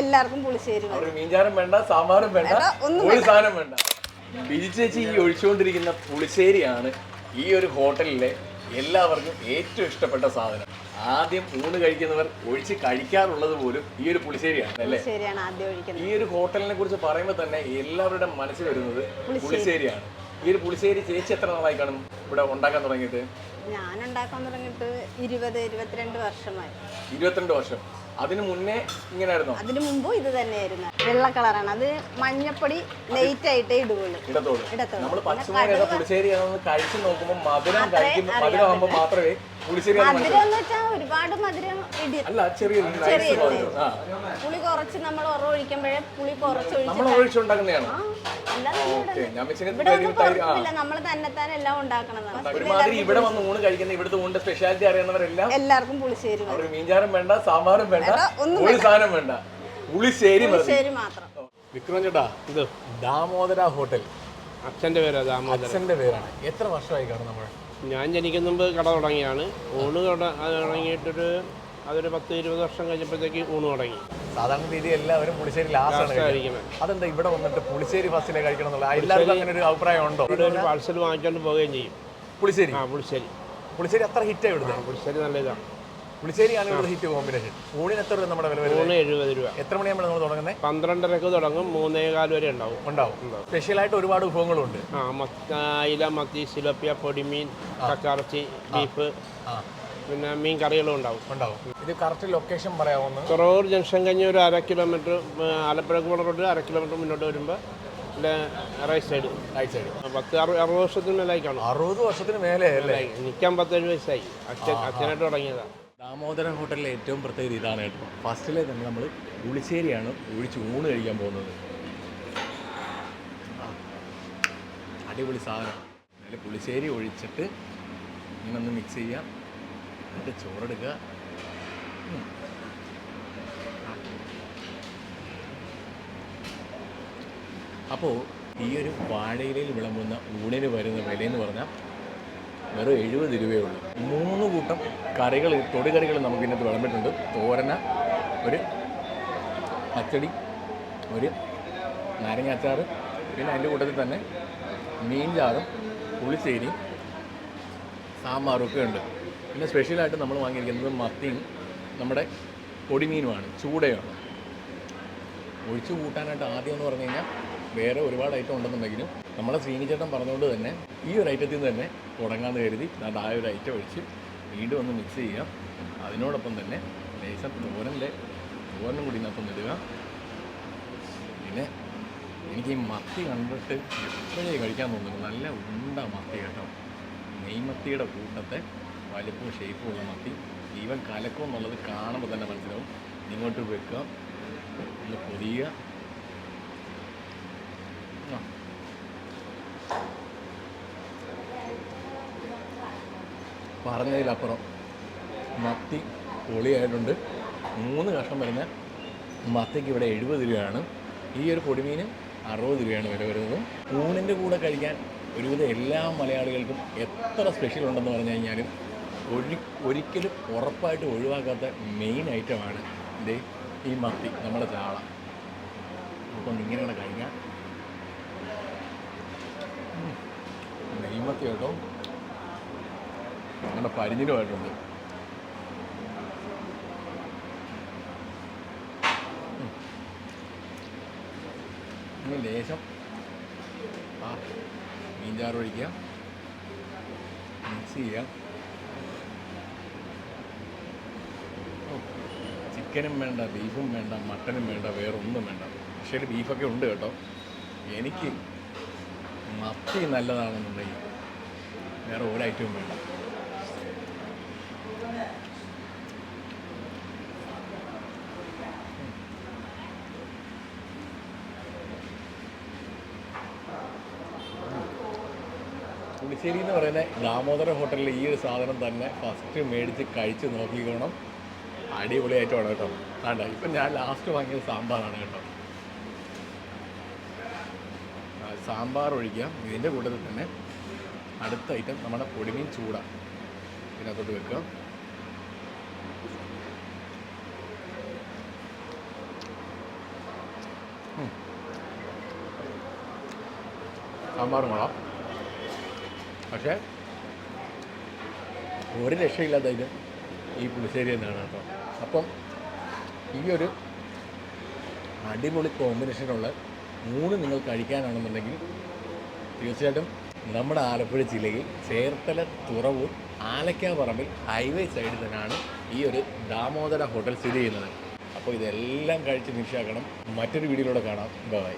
എല്ലാവർക്കും പുളിശ്ശേരി മതി മീൻചാരം വേണ്ട സാമ്പാറും വേണ്ട വേണ്ട, ഒന്നും ഒരു സാധനം വേണ്ട. ബിജി ചേച്ചി ഈ ഒഴിച്ചുകൊണ്ടിരിക്കുന്ന പുളിശ്ശേരിയാണ് ഈ ഒരു ഹോട്ടലിലെ എല്ലാവർക്കും ഏറ്റവും ഇഷ്ടപ്പെട്ട സാധനം. ആദ്യം ഊണ് കഴിക്കുന്നവർ ഒഴിച്ച് കഴിക്കാറുള്ളത് പോലും ഈ ഒരു പുളിശ്ശേരിയാണ് അല്ലേ? പുളിശ്ശേരിയാണ് ആദ്യം ഒഴിക്കുന്നത്. ഈ ഒരു ഹോട്ടലിനെ കുറിച്ച് പറയുമ്പോൾ തന്നെ എല്ലാവരുടെ മനസ്സിൽ വരുന്നത് പുളിശ്ശേരിയാണ്. ഈ ഒരു പുളിശ്ശേരി ചേച്ചി എത്ര നാളായി കാണും ഇവിടെ ഉണ്ടാക്കാൻ തുടങ്ങിയിട്ട്? ഞാൻ ഉണ്ടാക്കാൻ തുടങ്ങിയിട്ട് ഇരുപത് ഇരുപത്തിരണ്ട് വർഷമായി. ഇരുപത്തിരണ്ട് വർഷം. അതിനു മുന്നേ ഇങ്ങനെയായിരുന്നോ അതിനു മുമ്പ് ഇത് തന്നെയായിരുന്നു. വെള്ള കളറാണ്. അത് മഞ്ഞപ്പൊടി ലൈറ്റ് ആയിട്ടേ ഇടുകയുള്ളൂ ഇടത്തോട് നമ്മൾ പച്ചമുളക് പുളിശ്ശേരി കഴിച്ചു നോക്കുമ്പോൾ മധുരം കഴിക്കുമ്പോൾ മധുരം ആകുമ്പോൾ മാത്രമേ മധുരം എന്ന് വെച്ചാൽ ഒരുപാട് മധുരം ഇടി ആ. പുളി കുറച്ച് നമ്മൾ ഉറ ഒഴിക്കുമ്പോഴേ പുളി കുറച്ച് ഒഴിച്ച് നമ്മൾ ഒഴിച്ചുണ്ടാക്കുന്നതാണ് തന്നെത്താൻ എല്ലാം ഉണ്ടാക്കണതാണ്. ഇവിടെ വന്ന് ഊണ് കഴിക്കുന്ന ഇവിടുത്തെ ഊണിന്റെ സ്പെഷ്യാലിറ്റി അറിയുന്നവരെല്ലാം എല്ലാവർക്കും പുളിശ്ശേരി മീൻചാരം വേണ്ട സാമ്പാറും വേണ്ട ഒരു സാധനം വേണ്ട. പുളിശ്ശേരി മതി. പുളിശ്ശേരി മാത്രം. വിക്രം ചേട്ടാ ഇത് ദാമോദര ഹോട്ടൽ. അച്ഛന്റെ പേരാ ദാമോദര. അച്ഛന്റെ പേരാണ്. എത്ര വർഷമായി കാണും നമ്മൾ ഞാൻ ജനിക്കുന്ന മുമ്പ് കട തുടങ്ങിയാണ്. ഊണ് തുടങ്ങിയിട്ടൊരു അതൊരു പത്ത് ഇരുപത് വർഷം കഴിഞ്ഞപ്പോഴത്തേക്ക് ഊണ് തുടങ്ങി. സാധാരണ രീതി എല്ലാവരും പുളിശ്ശേരി ലാസ്റ്റ് അതെന്താ ഇവിടെ വന്നിട്ട് പുളിശ്ശേരി ഫസ്റ്റിലെ കഴിക്കണം എന്നുള്ള എല്ലാവർക്കും അങ്ങനെ ഒരു അഭിപ്രായം ഉണ്ടോ? ഇവിടെ ഒരു പാഴ്സൽ വാങ്ങിച്ചുകൊണ്ട് പോവുകയും ചെയ്യും. പുളിശ്ശേരി? ആ പുളിശ്ശേരി. പുളിശ്ശേരി അത്ര ഹിറ്റാണ് ഇവിടുത്തെ ആ പുളിശ്ശേരി നല്ല ഇതാണ് പുളിശ്ശേരിയാണ് ഇവിടെ ഹിറ്റ് കോമ്പിനേഷൻ ഊണിന് എത്ര രൂപ നമ്മുടെ വില വരുന്നത്? ഊണ് എഴുപത് രൂപ. എത്ര മണിയാണ് നമ്മൾ തുടങ്ങുന്നത് പന്ത്രണ്ടരക്ക് തുടങ്ങും മൂന്നേ കാൽ വരെ ഉണ്ടാവും. ഉണ്ടാവും. സ്പെഷ്യലായിട്ട് ഒരുപാട് വിഭവങ്ങളുണ്ട്. ആ മത്ത ഇല മത്തി സിലോപ്പിയ പൊടിമീൻ കക്കാറച്ചി ബീഫ് പിന്നെ മീൻ കറികളും ഉണ്ടാവും. ഉണ്ടാവും. ഇത് കറക്റ്റ് ലൊക്കേഷൻ പറയാവുന്ന തുറവൂർ ജംഗ്ഷൻ കഴിഞ്ഞ് ഒരു അര കിലോമീറ്റർ ആലപ്പുഴ കൂടെ റോഡ് അര കിലോമീറ്റർ മുന്നോട്ട് വരുമ്പോൾ റൈറ്റ് സൈഡ് റൈറ്റ് സൈഡ് പത്ത് അറു അറുപത് വർഷത്തിന് മേലായി കാണും. അറുപത് വർഷത്തിന് മേലെ അല്ലേ? നിൽക്കാൻ പത്തേഴ് വയസ്സായി. അച്ഛൻ അച്ഛനായിട്ട് തുടങ്ങിയതാണ് ദാമോദര ഹോട്ടലിലെ ഏറ്റവും പ്രത്യേകത ഇതാണ് കേട്ടോ. ഫസ്റ്റിലെ തന്നെ നമ്മൾ പുളിശ്ശേരിയാണ് ഒഴിച്ച് ഊണ് കഴിക്കാൻ പോകുന്നത്. അടിപൊളി സാധനം. അതിൽ പുളിശ്ശേരി ഒഴിച്ചിട്ട് ഇങ്ങനെ ഒന്ന് മിക്സ് ചെയ്യാം. എന്നിട്ട് ചോറെടുക്കുക. അപ്പോൾ ഈ ഒരു വാഴയിലയിൽ വിളമ്പുന്ന ഊണിന് വരുന്ന വിലയെന്ന് പറഞ്ഞാൽ വെറും എഴുപത് രൂപയേ ഉള്ളൂ മൂന്ന് കൂട്ടം കറികൾ തൊടുകറികൾ നമുക്ക് ഇതിനകത്ത് വിളമ്പിട്ടുണ്ട് തോരന ഒരു പച്ചടി ഒരു നാരങ്ങ അച്ചാർ പിന്നെ അതിന്റെ കൂട്ടത്തിൽ തന്നെ മീൻ ചാറും പുളിശ്ശേരി സാമ്പാറും ഒക്കെ ഉണ്ട്. പിന്നെ സ്പെഷ്യലായിട്ട് നമ്മൾ വാങ്ങിയിരിക്കുന്നത് മത്തിയും നമ്മുടെ പൊടിമീനുമാണ് ചൂടയാണ് ഒഴിച്ചു കൂട്ടാനായിട്ട് ആദ്യം എന്ന് പറഞ്ഞു കഴിഞ്ഞാൽ വേറെ ഒരുപാട് ഐറ്റം ഉണ്ടെന്നുണ്ടെങ്കിലും നമ്മളെ ശ്രീനിചേട്ടൻ പറഞ്ഞുകൊണ്ട് തന്നെ ഈ ഒരു ഐറ്റത്തിൽ നിന്ന് തന്നെ തുടങ്ങാമെന്ന് കരുതി അത് ആ ഒരു ഐറ്റം ഒഴിച്ച് വീണ്ടും ഒന്ന് മിക്സ് ചെയ്യാം അതിനോടൊപ്പം തന്നെ ലേശം തോരന്റെ തോരനും കൂടി ഇതിനകത്തൊന്ന് ഇടുക. പിന്നെ എനിക്ക് ഈ മത്തി കണ്ടിട്ട് എപ്പോഴേ കഴിക്കാൻ തോന്നുന്നു. നല്ല ഉണ്ട മത്തി കേട്ടോ. നെയ്മത്തിയുടെ കൂട്ടത്തെ വലിപ്പവും ഷേപ്പും ഉള്ള മത്തി. ജീവൻ കലക്കം എന്നുള്ളത് കാണുമ്പോൾ തന്നെ മനസ്സിലാവും. ഇങ്ങോട്ട് വെക്കുക. പൊതിയുക ആ. പറഞ്ഞതിലപ്പുറം മത്തി പൊളിയായിട്ടുണ്ട്. മൂന്ന് കഷ്ണം വരുന്ന മത്തിക്ക് ഇവിടെ എഴുപത് രൂപയാണ്. ഈ ഒരു പൊടിമീന് അറുപത് രൂപയാണ് വില വരുന്നത്. ഊണിന്റെ കൂടെ കഴിക്കാൻ ഒരുവിധം എല്ലാ മലയാളികൾക്കും എത്ര സ്പെഷ്യൽ ഉണ്ടെന്ന് പറഞ്ഞു കഴിഞ്ഞാലും ഒഴി ഒരിക്കലും ഉറപ്പായിട്ട് ഒഴിവാക്കാത്ത മെയിൻ ഐറ്റമാണ് ഇത് ഈ മത്തി നമ്മുടെ ചാള. അപ്പം ഇങ്ങനെയാണ് കഴിക്കാം. നെയ്മത്തി കേട്ടോ. നമ്മുടെ പരിഞ്ഞിലുമായിട്ടുണ്ട്. ലേശം ആ മീൻചാറ് ഒഴിക്കുക. മിക്സ് ചെയ്യാം ചിക്കനും വേണ്ട ബീഫും വേണ്ട മട്ടനും വേണ്ട വേറെ ഒന്നും വേണ്ട. പക്ഷേ ബീഫൊക്കെ ഉണ്ട് കേട്ടോ. എനിക്ക് മത്തി നല്ലതാണെന്നുണ്ടെങ്കിൽ വേറെ ഒരു ഐറ്റവും വേണ്ട. പുളിശ്ശേരി എന്ന് പറയുന്ന ദാമോദര ഹോട്ടലിൽ ഈ ഒരു സാധനം തന്നെ ഫസ്റ്റ് മേടിച്ച് കഴിച്ച് നോക്കിക്കോണം. അടിപൊളിയായിട്ടാണ് കേട്ടോ. വേണ്ട ഇപ്പം ഞാൻ ലാസ്റ്റ് വാങ്ങിയത് സാമ്പാറാണ് കേട്ടോ. സാമ്പാർ ഒഴിക്കാം. ഇതിന്റെ കൂട്ടത്തിൽ തന്നെ അടുത്ത ഐറ്റം നമ്മുടെ പൊടിമീൻ ചൂട. ഇതിനകത്തോട്ട് വെക്കുക സാമ്പാർ കൊള്ളാം. പക്ഷേ ഒരു രക്ഷയില്ലാത്ത ഇത് ഈ പുളിശ്ശേരി തന്നെയാണ് കേട്ടോ. അപ്പം ഈ ഒരു അടിപൊളി കോമ്പിനേഷനുള്ള മൂന്ന് നിങ്ങൾ കഴിക്കാനാണെന്നുണ്ടെങ്കിൽ തീർച്ചയായിട്ടും നമ്മുടെ ആലപ്പുഴ ജില്ലയിൽ ചേർത്തല തുറവൂർ ആലക്കാപ്പറമ്പിൽ ഹൈവേ സൈഡിൽ തന്നെയാണ് ഈ ഒരു ദാമോദര ഹോട്ടൽ സ്ഥിതി ചെയ്യുന്നത്. അപ്പോൾ ഇതെല്ലാം കഴിച്ച് നിശാക്കണം മറ്റൊരു വീഡിയോയിലൂടെ കാണാം. ബൈ.